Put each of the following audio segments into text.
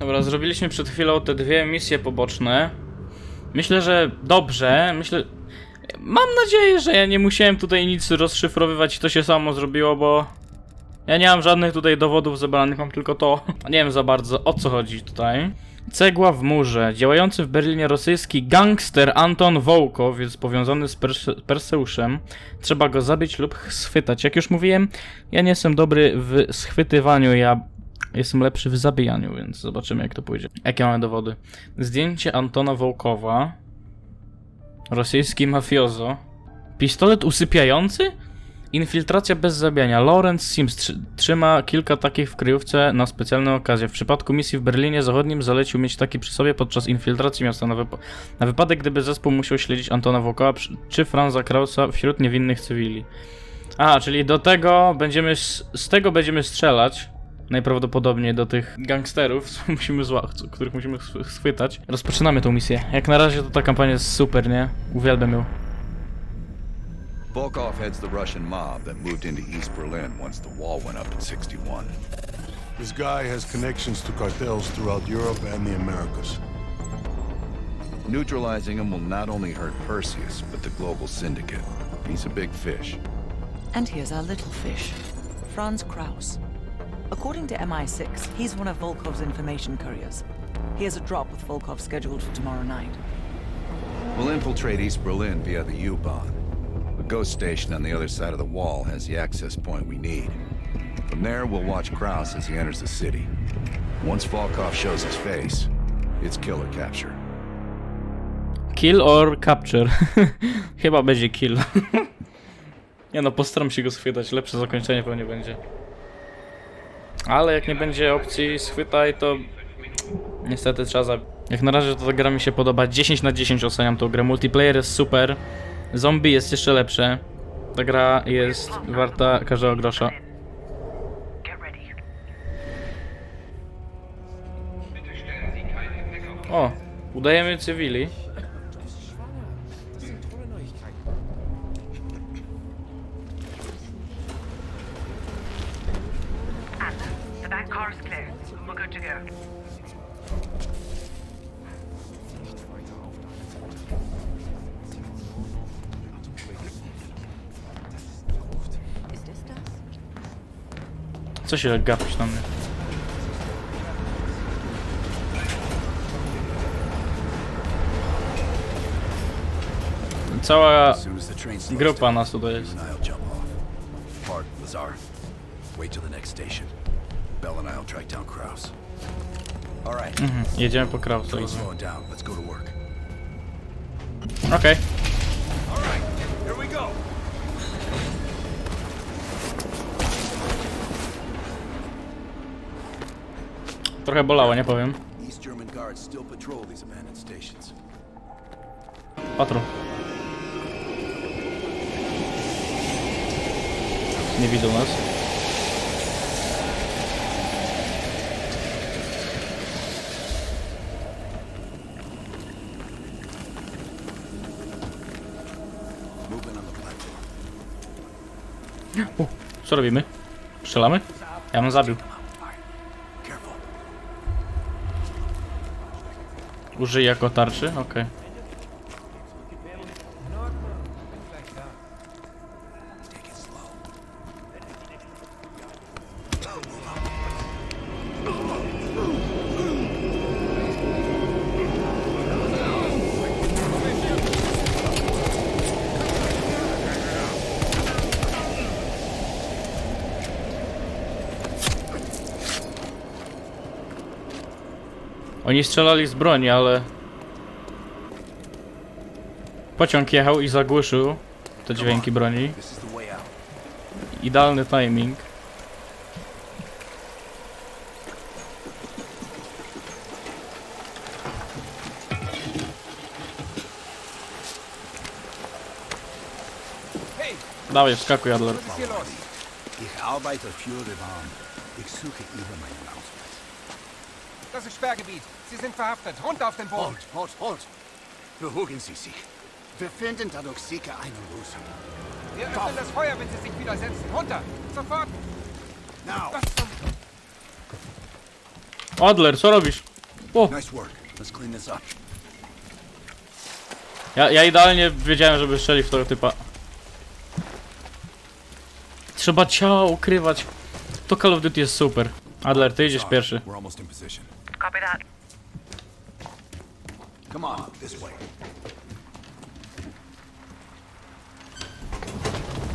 Dobra, zrobiliśmy przed chwilą te dwie misje poboczne. Myślę, że dobrze. Myślę. Mam nadzieję, że ja nie musiałem tutaj nic rozszyfrowywać i to się samo zrobiło, bo. Ja nie mam żadnych tutaj dowodów zebranych, mam tylko to. Nie wiem za bardzo o co chodzi tutaj. Cegła w murze. Działający w Berlinie rosyjski gangster Anton Wołkow jest powiązany z Perse Perseuszem. Trzeba go zabić lub schwytać. Jak już mówiłem, ja nie jestem dobry w schwytywaniu, ja jestem lepszy w zabijaniu, więc zobaczymy jak to pójdzie. Jakie mamy dowody? Zdjęcie Antona Wołkowa. Rosyjski mafiozo. Pistolet usypiający? Infiltracja bez zabijania. Lawrence Sims trzy- trzyma kilka takich w kryjówce na specjalne okazje. W przypadku misji w Berlinie Zachodnim zalecił mieć taki przy sobie podczas infiltracji miasta na, wypa- na wypadek, gdyby zespół musiał śledzić Antona Wokoła czy Franza Krausa wśród niewinnych cywili. A, czyli do tego będziemy, z tego będziemy strzelać. Najprawdopodobniej do tych gangsterów, musimy zła, których musimy sch- schwytać. Rozpoczynamy tą misję. Jak na razie to ta kampania jest super, nie? Uwielbiam ją. Volkov heads the Russian mob that moved into East Berlin once the wall went up in 61. This guy has connections to cartels throughout Europe and the Americas. Neutralizing him will not only hurt Perseus, but the global syndicate. He's a big fish. And here's our little fish, Franz Kraus. According to MI6, he's one of Volkov's information couriers. He has a drop with Volkov scheduled for tomorrow night. We'll infiltrate East Berlin via the U-Bahn. The ghost station on the other side of the wall has the access point we need. From there, we'll watch Kraus as he enters the city. Once Volkov shows his face, it's kill or capture. Kill or capture. Chyba będzie kill. nie no, postaram się go schwytać. Lepsze zakończenie pewnie będzie. Ale jak nie będzie opcji schwytaj, to niestety trzeba zabić. Jak na razie to ta gra mi się podoba. 10 na 10 oceniam tą grę. Multiplayer jest super. Zombie jest jeszcze lepsze. Ta gra jest warta każdego grosza. O, udajemy cywili. Good to go. Co się gapisz na mnie? Cała grupa nas tutaj jest. Bell and I'll track down Kraus. Mhm, jedziemy po work. Okej. Go. Trochę bolało, nie powiem. Patrol. Nie widzą nas. Movement on the platform. U, co robimy? Strzelamy? Ja bym zabił. Użyj jako tarczy? Okej. Take Oni strzelali z broni, ale... Pociąg jechał i zagłuszył te dźwięki broni. Idealny timing. Dawaj, wskakuj, Adler. Ich arbeite für Revan. Ich suche Ausweis. Das ist Sperrgebiet. Sie sind verhaftet. Runter auf den Boden. Halt, halt, halt! Beruhigen Sie sich. Wir finden dadurch sicher eine Lösung. Wir öffnen das Feuer, wenn Sie sich widersetzen. Runter. Sofort. Now! Was zum... Adler, co robisz? O! Nice work. Let's clean this up. Ja, ja idealnie wiedziałem, żeby strzelić w tego typa. Trzeba ciało ukrywać. To Call of Duty jest super. Adler, ty idziesz pierwszy. We're almost in position. Copy that. Come on, this way.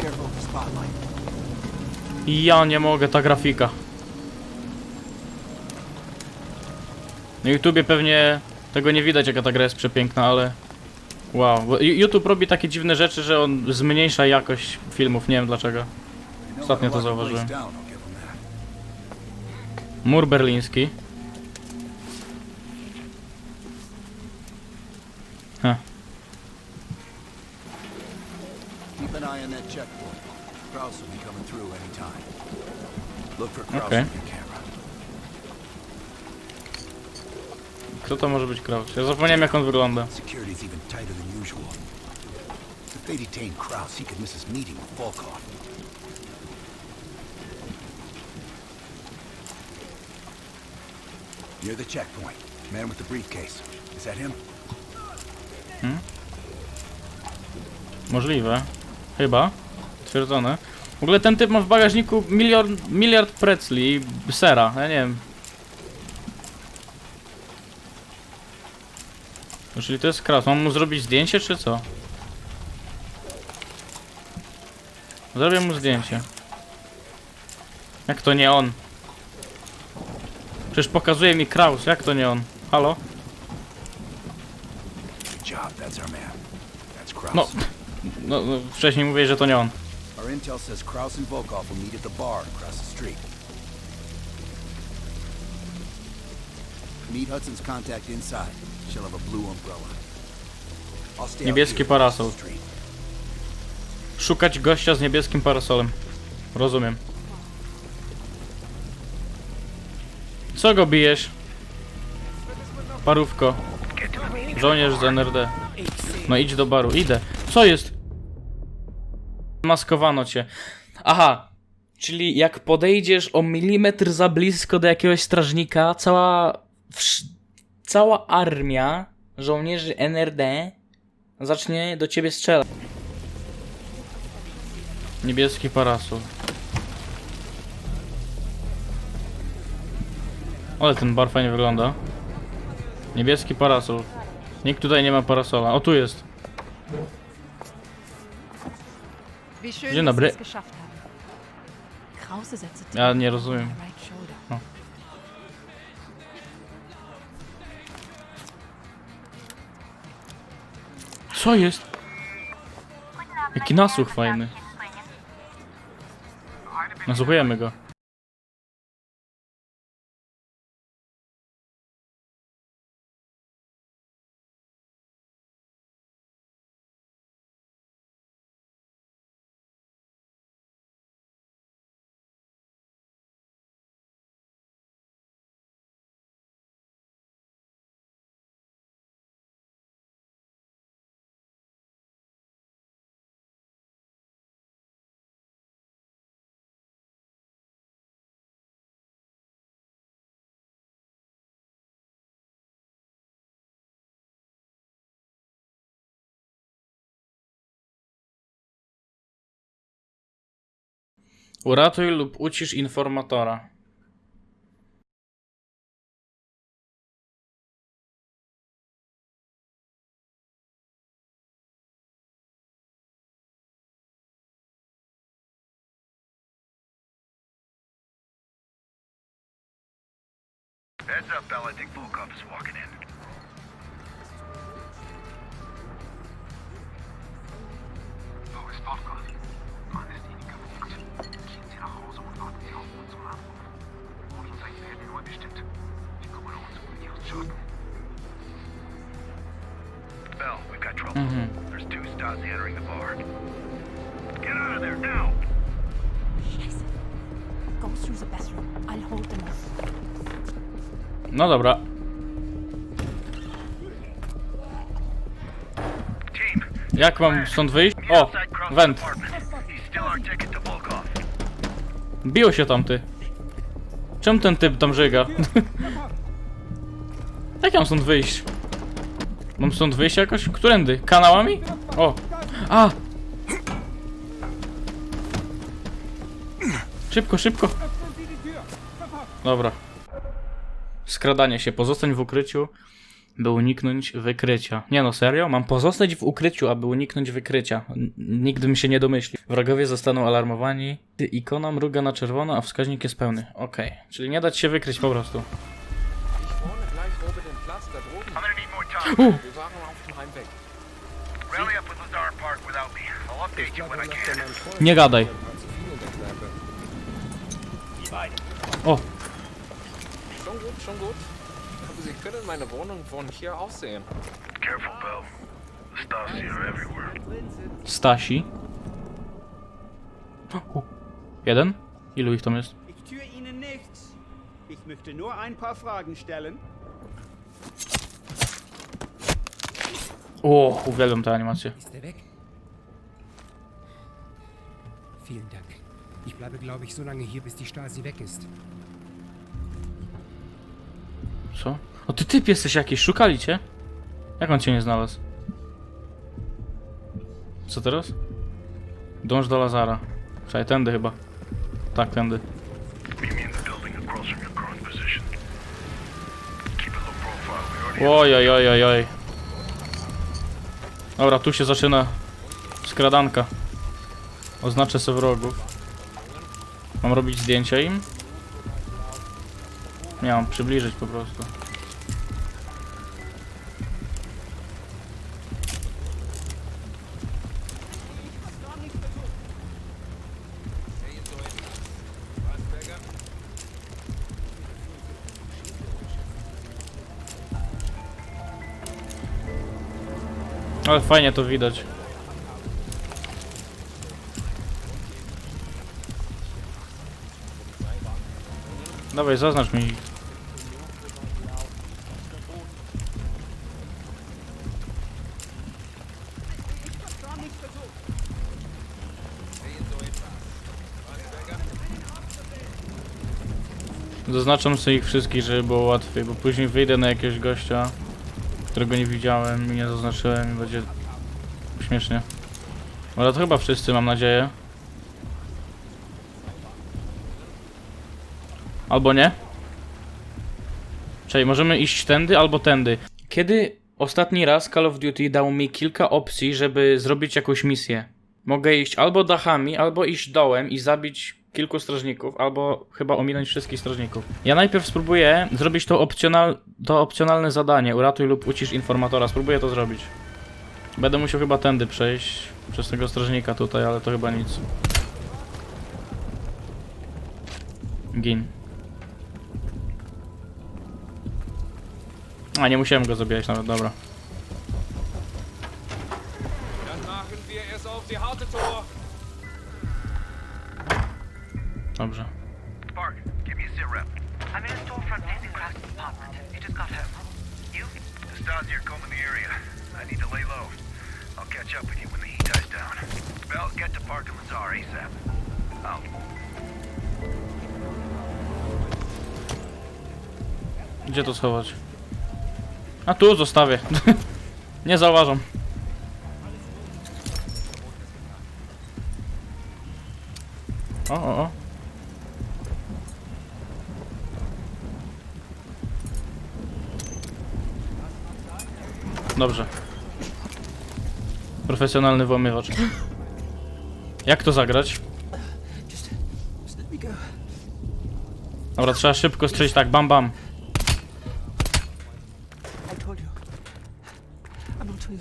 Careful of the spotlight. Ja nie mogę, ta grafika. Na YouTubie pewnie tego nie widać, jaka ta gra jest przepiękna, ale... Wow, bo YouTube robi takie dziwne rzeczy, że on zmniejsza jakość filmów, nie wiem dlaczego. Ostatnio to zauważyłem. Mur berliński. Camera. Kto to może być Kraus? Ja zapomniałem jak on wygląda. Security's even tighter than usual. If they detain Kraus, he could miss his meeting with Volkov. Near the checkpoint. Man with the briefcase. Is that him? Możliwe. Chyba. Twierdzone. W ogóle ten typ ma w bagażniku miliard, miliard pretzli i sera. Ja nie wiem. Czyli to jest kras. Mam mu zrobić zdjęcie, czy co? Zrobię mu zdjęcie. Jak to nie on? Przecież pokazuje mi Kraus. Jak to nie on? Halo? No. No, no wcześniej mówię, że to nie on. Our intel says Kraus and Volkov will meet at the bar across the street. Meet Hudson's contact inside. She'll have a blue umbrella. I'll stay out Niebieski here across the parasol. street. Szukać gościa z niebieskim parasolem. Rozumiem. Co go bijesz? Parówko. Żołnierz z NRD. No idź do baru. Idę. Co jest? Maskowano cię. Aha. Czyli jak podejdziesz o milimetr za blisko do jakiegoś strażnika, cała... cała armia żołnierzy NRD zacznie do ciebie strzelać. Niebieski parasol. Ale ten bar fajnie wygląda. Niebieski parasol. Nikt tutaj nie ma parasola. O, tu jest. Wie schön, Dzień dass dobry. Sie es geschafft haben. Krause setze Ja nie rozumiem. right shoulder. O. Co jest? Jaki nasłuch fajny. Nasłuchujemy go. Uratuj lub ucisz informatora. Stasi entering the bar. Get out of there now! Scheiße. Go through the bathroom. I'll hold them off. No dobra. Team, Jak mam stąd wyjść? meet O! outside Went. apartment. He's still our ticket to Volkov. Biło się tam ty. Czemu ten typ tam żyga? Jak ja mam stąd wyjść? Mam stąd wyjść jakoś? Którędy? Kanałami? O! A! Szybko, szybko! Dobra. Skradanie się. Pozostań w ukryciu, by uniknąć wykrycia. Nie no, serio? Mam pozostać w ukryciu, aby uniknąć wykrycia. N- Nigdy bym się nie domyślił. Wrogowie zostaną alarmowani. Ikona mruga na czerwono, a wskaźnik jest pełny. Okej. Czyli nie dać się wykryć po prostu. I'm Nie gadaj. O, Schon gut, schon gut. Aber Sie können meine Wohnung von hier aus sehen. Careful, Bill. The Stasi are everywhere. Stasi. O, jeden? Ilu ich tam jest? Ich tue Ihnen nichts. Ich möchte nur ein paar Fragen stellen. O, uwielbiam te animacje. Ist er weg? Vielen Dank. Ich bleibe, glaube ich, so lange hier, bis die Stasi weg ist. Co? O, ty typ jesteś jakiś, szukali cię? Jak on cię nie znalazł? Co teraz? Dąż do Lazara. Czekaj, tędy chyba. Tak, tędy. Oj, oj, oj, oj, oj. Dobra, tu się zaczyna skradanka. Oznaczę sobie wrogów. Mam robić zdjęcia im? Nie mam, przybliżyć po prostu. Ale fajnie to widać. Dawaj, zaznacz mi. Zaznaczam sobie ich wszystkich, żeby było łatwiej, bo później wyjdę na jakiegoś gościa, którego nie widziałem i nie zaznaczyłem i będzie śmiesznie. Ale to chyba wszyscy, mam nadzieję. Albo nie? Czyli możemy iść tędy albo tędy. Kiedy ostatni raz Call of Duty dał mi kilka opcji, żeby zrobić jakąś misję? Mogę iść albo dachami, albo iść dołem i zabić kilku strażników, albo chyba ominąć wszystkich strażników. Ja najpierw spróbuję zrobić to, opcjonal, to opcjonalne zadanie. Uratuj lub ucisz informatora. Spróbuję to zrobić. Będę musiał chyba tędy przejść przez tego strażnika tutaj, ale to chyba nic. Gin. A, nie musiałem go zabijać nawet, dobra. Dobrze. Spark, give me a sit rep. I'm in a storefront facing Kraft's apartment. You just got home. You? The Stasi are combing the area. I need to lay low. I'll catch up with you when the heat dies down. Bell, get to Park and Lazar ASAP. Out. Gdzie to schować? A tu zostawię. nie zauważam. O, o, o. Dobrze. Profesjonalny włamywacz. Jak to zagrać? Dobra, trzeba szybko strzelić tak, bam bam.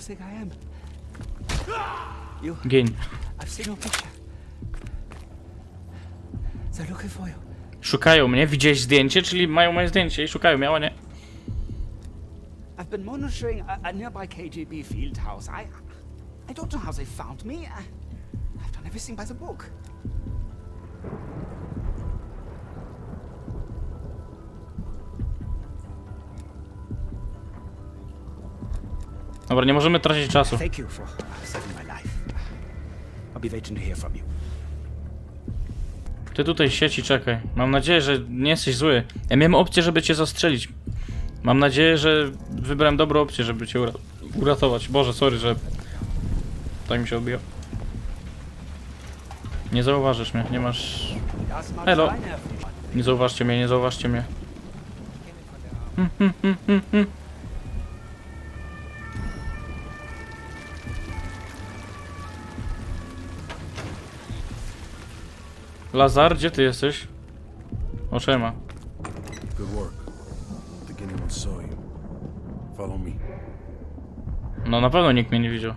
Think I am. You, Gień. I've seen your picture. They're looking for you. Szukają mnie, widziałeś zdjęcie, czyli mają moje zdjęcie i szukają mnie, a nie. I've been monitoring a, a nearby KGB field house. I, I don't know how they found me. I, I've done everything by the book. Dobra, nie możemy tracić czasu. Thank you for saving my life. I'll be waiting to hear from you. Ty tutaj sieci czekaj. Mam nadzieję, że nie jesteś zły. Ja miałem opcję, żeby cię zastrzelić. Mam nadzieję, że wybrałem dobrą opcję, żeby cię ura uratować. Boże, sorry, że tak mi się odbiło. Nie zauważysz mnie, nie masz... Hello. Nie zauważcie mnie, nie zauważcie mnie. Hmm, hmm, hmm, hmm, hmm. Lazar, gdzie ty jesteś? O, Szema. Good work. I don't think anyone saw you. Follow me. No na pewno nikt mnie nie widział.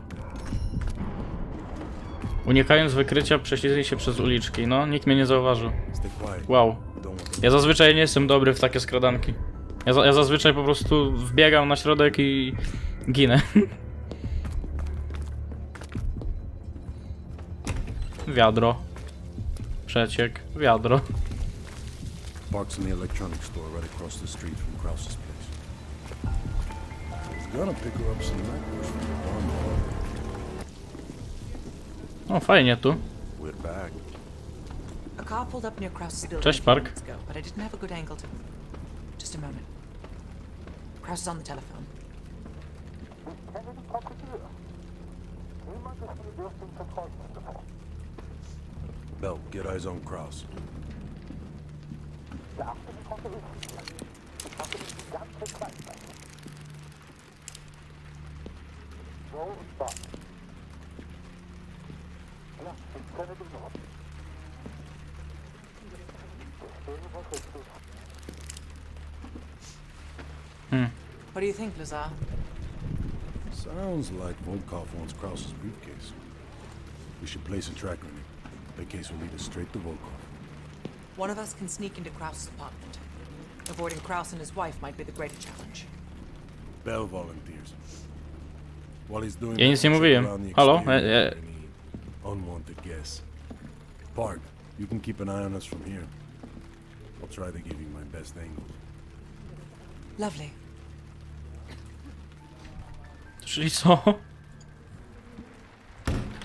Unikając wykrycia, prześlizgnij się przez uliczki. No, nikt mnie nie zauważył. Wow. Ja zazwyczaj nie jestem dobry w takie skradanki. Ja, za, ja zazwyczaj po prostu wbiegam na środek i ginę. Wiadro. Przeciek. Wiadro. Park's in the electronics store right across the street from Krause's place. I was gonna pick her up some necklace from the barn bar. O, fajnie tu. We're back. A car pulled up near Krause's building Cześć, a few Park. minutes ago, but I didn't have a good angle to... Just a moment. Kraus is on the telephone. Bell, get eyes on Kraus. Hmm. What do you think, Lazar? Sounds like Volkov wants Kraus's briefcase. We should place a tracker in it. The case will lead us straight to Volkov. One of us can sneak into Kraus's apartment. Avoiding Kraus and his wife might be the greater challenge. Bell volunteers. While he's doing Ja that, nic nie check mówiłem. around the Halo? E, e. any Unwanted guests. Park, you can keep an eye on us from here. I'll try to give you my best angle. Lovely. Czyli co?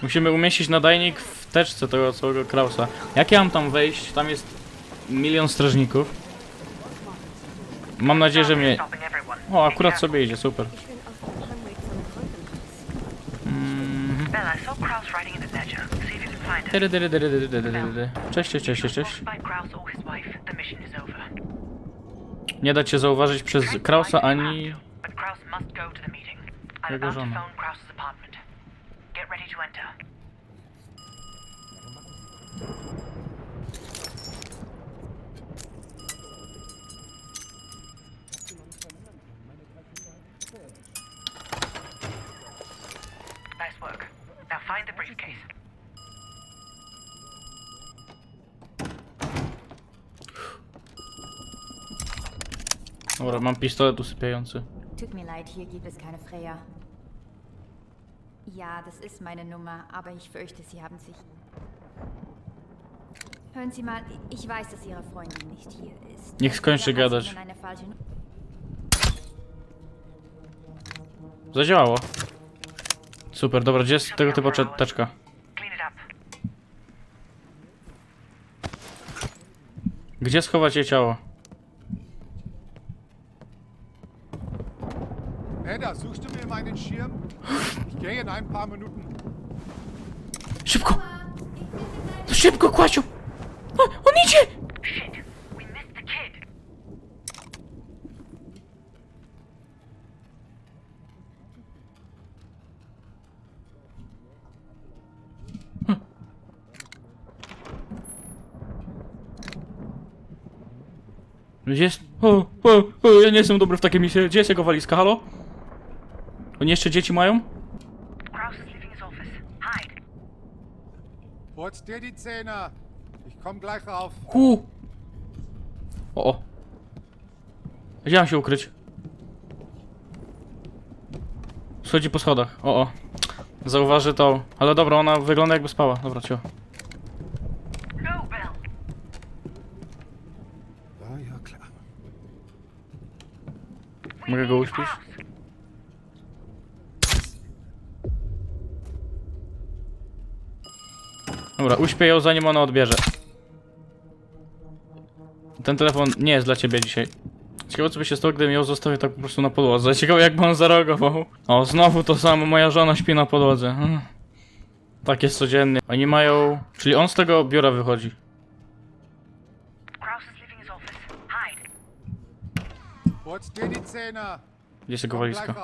Musimy umieścić nadajnik w teczce tego całego Krausa. Jak ja mam tam wejść? Tam jest milion strażników. Mam nadzieję, że mnie... O, akurat sobie idzie, super. Dyry, dyry, dyry, dyry, dyry, dyry, dyry. Cześć, cześć, cześć, cześć. Nie da cię zauważyć przez Krausa ani... But Kraus to enter. Nice work. Now find the briefcase. Dobra, mam pistolet usypiający. Tut mir leid, hier gibt es keine Freya. Ja, das ist meine Nummer, aber ich fürchte, Sie haben sich... Hören Sie mal, ich weiß, dass Ihre Freundin nicht hier ist. Niech skończy gadać. Zadziałało. Super, dobra, gdzie jest tego typu teczka? Gdzie schować jej ciało? Edda, suchst du mir meinen Schirm? Ich gehe in ein paar Minuten. Szybko! No szybko, Kłasiu! O, on idzie! Shit, we missed the kid. Gdzie jest? O, o, o, ja nie jestem dobry w takie misje. Gdzie jest jego walizka, halo? Oni jeszcze dzieci mają? Kraus is leaving his office. Hide. Putz dir die Zähne. Ich komm gleich rauf. Hu! O, o. Gdzie mam się ukryć? Schodzi po schodach. O, o. Zauważy to. Ale dobra, ona wygląda jakby spała. Dobra, cio. No, Bell. Ja, ja, klar. Mogę go uśpić? Dobra, uśpię ją zanim ona odbierze. Ten telefon nie jest dla ciebie dzisiaj. Ciekawe co by się stało, gdybym ją zostawił tak po prostu na podłodze. Ciekawe jakby on zareagował. O, znowu to samo, moja żona śpi na podłodze. Hmm. Tak jest codziennie. Oni mają... Czyli on z tego biura wychodzi. Zähne? Gdzie jest jego walizka?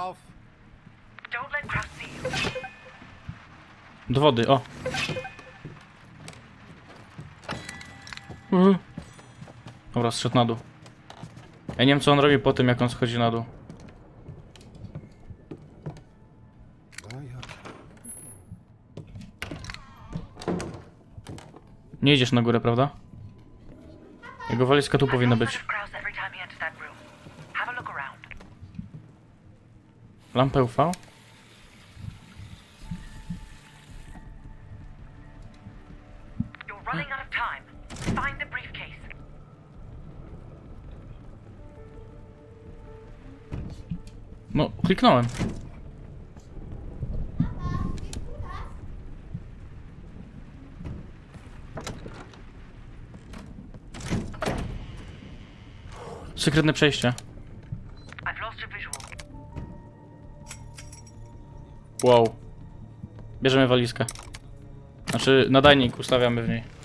Do wody, o. Mhm. Dobra, zszedł na dół. Ja nie wiem co on robi po tym jak on schodzi na dół. Nie idziesz na górę, prawda? Jego walizka tu powinna być. Search Kraus kliknąłem. Sekretne przejście. Wow. Bierzemy walizkę. Znaczy, nadajnik ustawiamy w niej.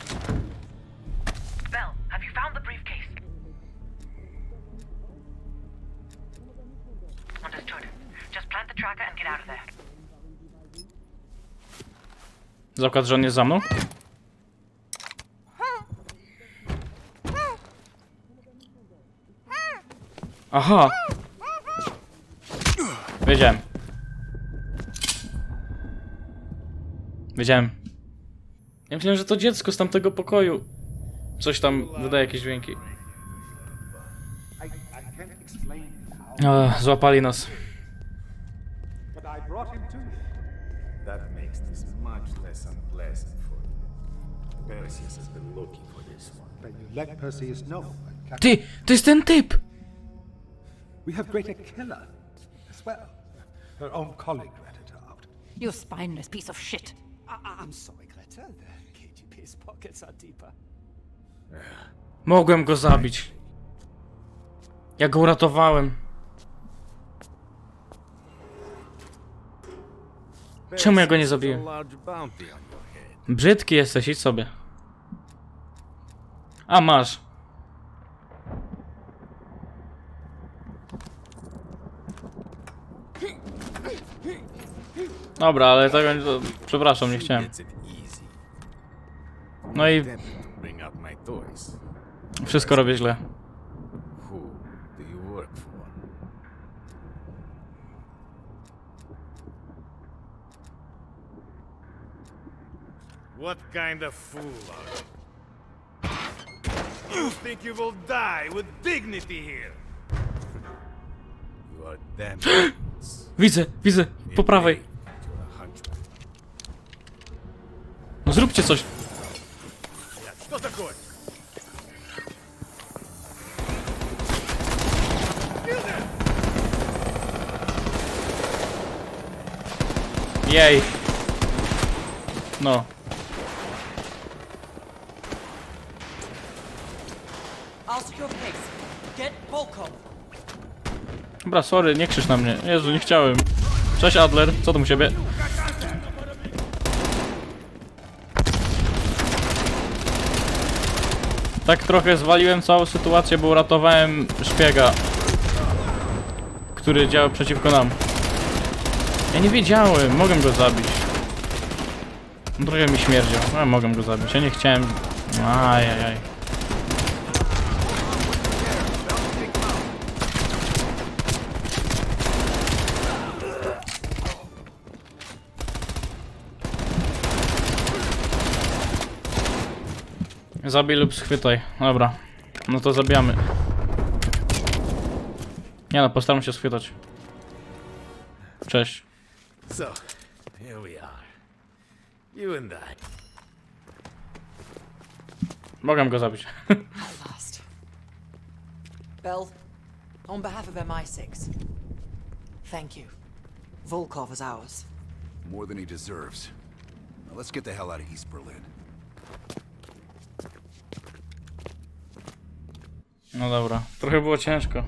Zakład, że on jest za mną? Aha! Wiedziałem. Wiedziałem. Ja myślałem, że to dziecko z tamtego pokoju. Coś tam wydaje jakieś dźwięki. Ach, złapali nas. Perseus has been looking for this one. Then you let Perseus know. Captain- Ty! To jest ten typ! We have Greater Killer as well. Her own colleague ratted her out. You spineless piece of shit. I- I'm sorry, Greta. The KGB's pockets are deeper. Mogłem go zabić. Ja go uratowałem. Czemu ja go nie zabiłem? Brzydki jesteś, idź sobie. A masz. Dobra, ale tego nie... Przepraszam, nie chciałem. No i wszystko robię źle. Who do you work for? What kind of fool are you? You think you will die with dignity here? You are damn Widzę, widzę, po prawej. No zróbcie coś. Что такое? Jej. No. Dobra, sorry, nie krzycz na mnie. Jezu, nie chciałem. Cześć Adler, co tam u ciebie? Tak trochę zwaliłem całą sytuację, bo uratowałem szpiega, który działał przeciwko nam. Ja nie wiedziałem, mogłem go zabić. Trochę mi śmierdział, ale mogłem go zabić. Ja nie chciałem. Ajajaj. Zabij lub schwytaj. Dobra. No to zabijamy. Nie no, postaram się schwytać. Cześć. So, here we are. You and I. Mogę go zabić. At last. Bell, on behalf of MI6, thank you. Volkov is ours. More than he deserves. Now let's get the hell out of East Berlin. No dobra, trochę było ciężko.